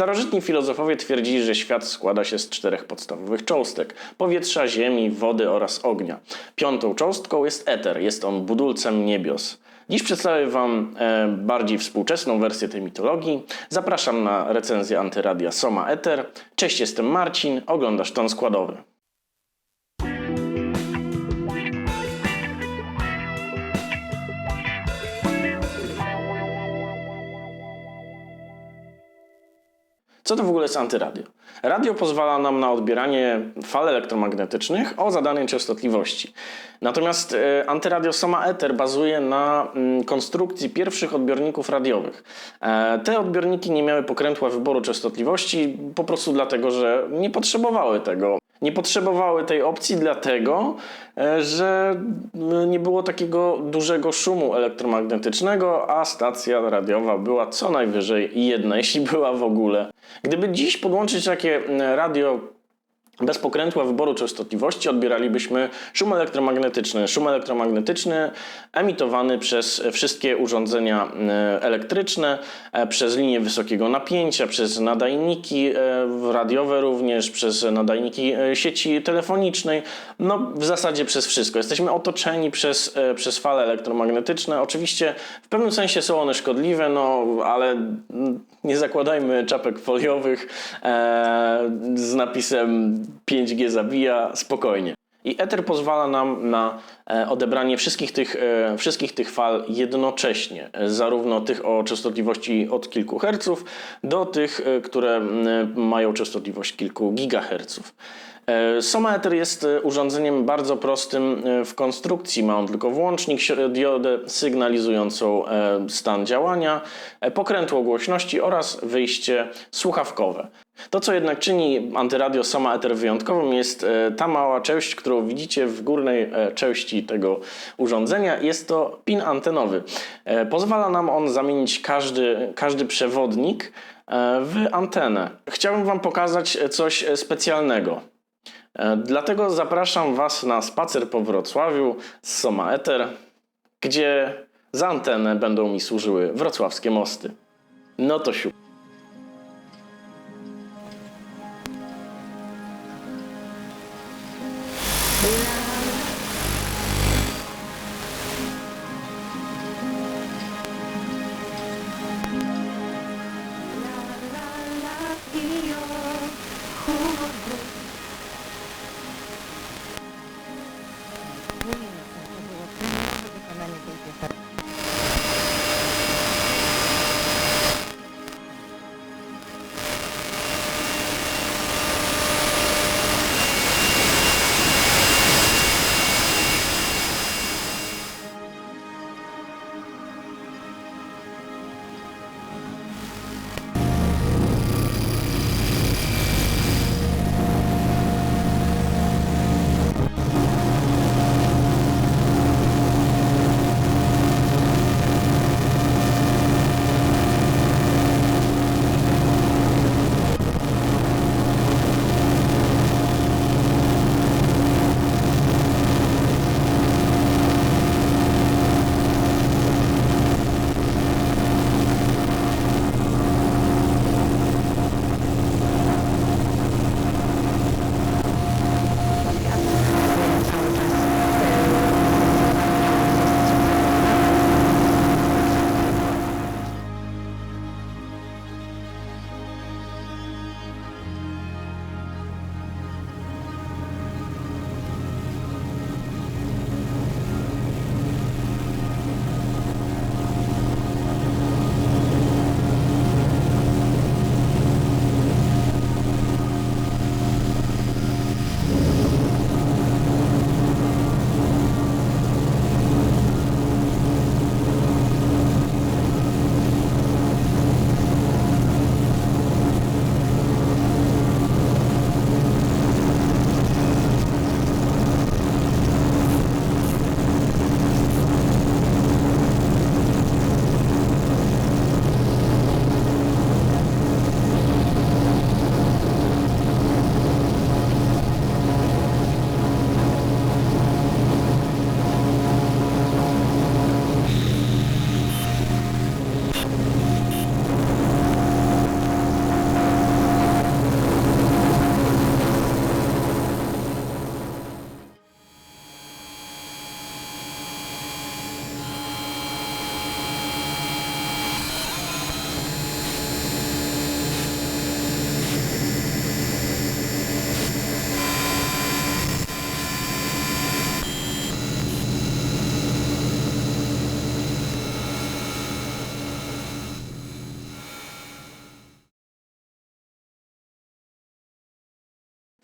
Starożytni filozofowie twierdzili, że świat składa się z czterech podstawowych cząstek: powietrza, ziemi, wody oraz ognia. Piątą cząstką jest eter, jest on budulcem niebios. Dziś przedstawię Wam e, bardziej współczesną wersję tej mitologii. Zapraszam na recenzję Antyradia Soma Eter. Cześć, jestem Marcin, oglądasz ton składowy. Co to w ogóle jest antyradio? Radio pozwala nam na odbieranie fal elektromagnetycznych o zadanej częstotliwości. Natomiast e, antyradio Soma Ether bazuje na mm, konstrukcji pierwszych odbiorników radiowych. E, te odbiorniki nie miały pokrętła wyboru częstotliwości po prostu dlatego, że nie potrzebowały tego. Nie potrzebowały tej opcji dlatego, e, że m, nie było takiego dużego szumu elektromagnetycznego, a stacja radiowa była co najwyżej jedna, jeśli była w ogóle. Gdyby dziś podłączyć takie m, radio bez pokrętła wyboru częstotliwości odbieralibyśmy szum elektromagnetyczny. Szum elektromagnetyczny emitowany przez wszystkie urządzenia e, elektryczne, e, przez linie wysokiego napięcia, przez nadajniki e, radiowe również, przez nadajniki sieci telefonicznej. No w zasadzie przez wszystko. Jesteśmy otoczeni przez, przez fale elektromagnetyczne. Oczywiście w pewnym sensie są one szkodliwe, no ale nie zakładajmy czapek foliowych z napisem 5G zabija spokojnie. I Ether pozwala nam na e, odebranie wszystkich tych, e, wszystkich tych fal jednocześnie, e, zarówno tych o częstotliwości od kilku herców, do tych, które mają częstotliwość kilku gigaherców. E, Soma Ether jest e, urządzeniem bardzo prostym e, w konstrukcji. Ma on tylko włącznik, diodę sygnalizującą stan działania, pokrętło głośności oraz wyjście słuchawkowe. To, co jednak czyni antyradio Soma Ether wyjątkowym, jest ta mała część, którą widzicie w górnej części tego urządzenia. Jest to pin antenowy. Pozwala nam on zamienić każdy, każdy przewodnik w antenę. Chciałbym Wam pokazać coś specjalnego. E, Dlatego zapraszam Was na spacer po Wrocławiu z Soma Ether, gdzie za antenę będą mi służyły wrocławskie mosty. No to siu.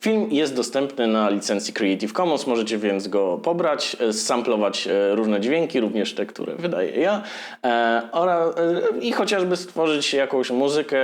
Film jest dostępny na licencji Creative Commons, możecie więc go pobrać, e, samplować e, różne dźwięki, również te, które wydaję ja, e, oraz, i chociażby stworzyć jakąś muzykę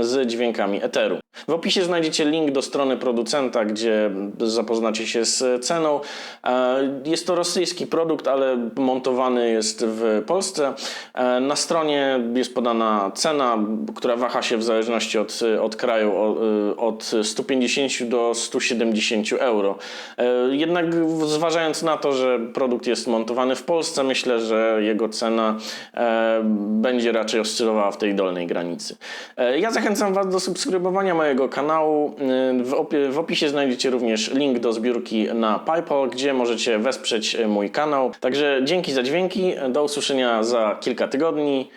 z dźwiękami eteru. W opisie znajdziecie link do strony producenta, gdzie zapoznacie się z ceną. E, Jest to rosyjski produkt, ale montowany jest w Polsce. E, Na stronie jest podana cena, która waha się w zależności od, od kraju y, od 150 do 170 euro. E, Jednak zważając na to, że produkt jest montowany w Polsce, myślę, że jego cena e, będzie raczej oscylowała w tej dolnej granicy. E, Ja zachęcam Was do subskrybowania mojego kanału. E, W, w opisie znajdziecie również link do zbiórki na PayPal, gdzie możecie wesprzeć e, mój kanał. Także dzięki za dźwięki. Do usłyszenia za kilka tygodni.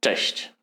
Cześć!